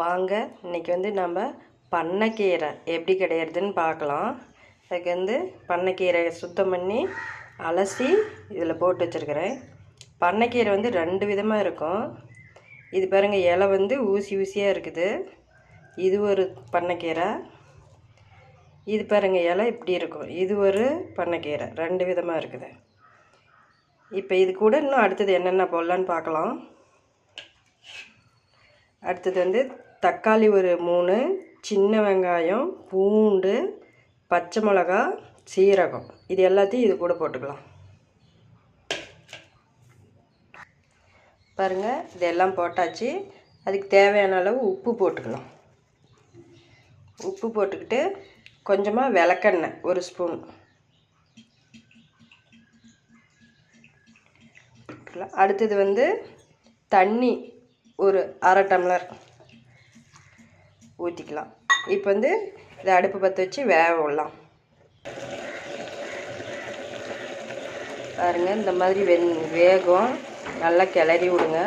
வாங்க இன்றைக்கி வந்து நம்ம பண்ணைக்கீரை எப்படி கிடையிறதுன்னு பார்க்கலாம். அதுக்கு வந்து பண்ணைக்கீரை சுத்தம் பண்ணி அலசி இதில் போட்டு வச்சுருக்கிறேன். பண்ணைக்கீரை வந்து ரெண்டு விதமாக இருக்கும். இது பாருங்கள் இலை வந்து ஊசி ஊசியாக இருக்குது. இது ஒரு பண்ணைக்கீரை. இது பாருங்கள் இலை இப்படி இருக்கும். இது ஒரு பண்ணைக்கீரை ரெண்டு விதமாக இருக்குது. இப்போ இது கூட இன்னும் அடுத்தது என்னென்ன போடலான்னு பார்க்கலாம். அடுத்தது வந்து தக்காளி ஒரு மூணு சின்ன வெங்காயம் பூண்டு பச்சை மிளகா சீரகம். இது எல்லாத்தையும் இது கூட போட்டுக்கலாம். பாருங்கள் இதெல்லாம் போட்டாச்சு. அதுக்கு தேவையான அளவு உப்பு போட்டுக்கலாம். உப்பு போட்டுக்கிட்டு கொஞ்சமாக விளக்கெண்ணெய் ஒரு ஸ்பூன். அடுத்தது வந்து தண்ணி. ஒரு அரை டம்ளர் ஊற்றிக்கலாம். இப்போ வந்து இதை அடுப்பு பற்ற வச்சு வேக விடலாம். பாருங்க இந்த மாதிரி வெந் வேகம் நல்லா கிளறி விடுங்க.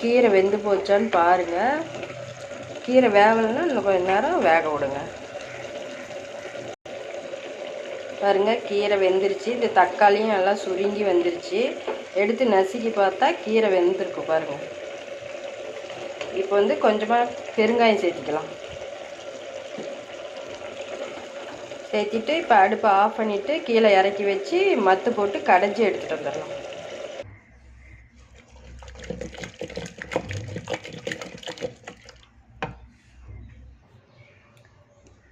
கீரை வெந்து போச்சான்னு பாருங்கள் கீரை வேகலைன்னா இன்னும் கொஞ்சம் நேரம் வேக விடுங்க. பாருங்க கீரை வெந்துருச்சு. இந்த தக்காளியும் நல்லா சுருங்கி வந்துருச்சு. எடுத்து நசுக்கி பார்த்தா கீரை வெந்திருக்கு பாருங்க. இப்போ வந்து கொஞ்சமாக பெருங்காயம் சேர்த்திக்கலாம். சேர்த்திட்டு இப்போ அடுப்பை ஆஃப் பண்ணிவிட்டு கீழே இறக்கி வச்சு மத்து போட்டு கடைஞ்சி எடுத்துகிட்டு வந்துடலாம்.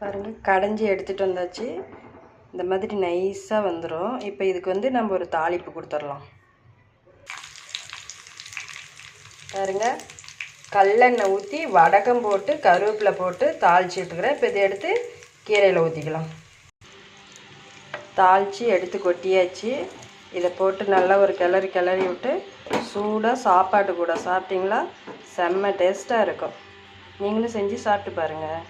பாருங்கள் கடைஞ்சி எடுத்துகிட்டு வந்தாச்சு. இந்த மாதிரி நைஸாக வந்துடும் இப்போ இதுக்கு வந்து நம்ம ஒரு தாளிப்பு கொடுத்துடலாம். பாருங்க. கல்லெண்ணெய் ஊற்றி வடகம் போட்டு கருவேப்பிலை போட்டு தாளிச்சிட்ருக்குறேன் இப்போ இதை எடுத்து கீரையில் ஊற்றிக்கலாம் தாளித்து எடுத்து கொட்டியாச்சு. இதை போட்டு நல்லா ஒரு கிளறி கிளறி விட்டு சூடாக சாப்பாடு கூட. சாப்பிட்டிங்களா? செம்ம டேஸ்ட்டாக இருக்கும். நீங்களும் செஞ்சு சாப்பிட்டு பாருங்கள்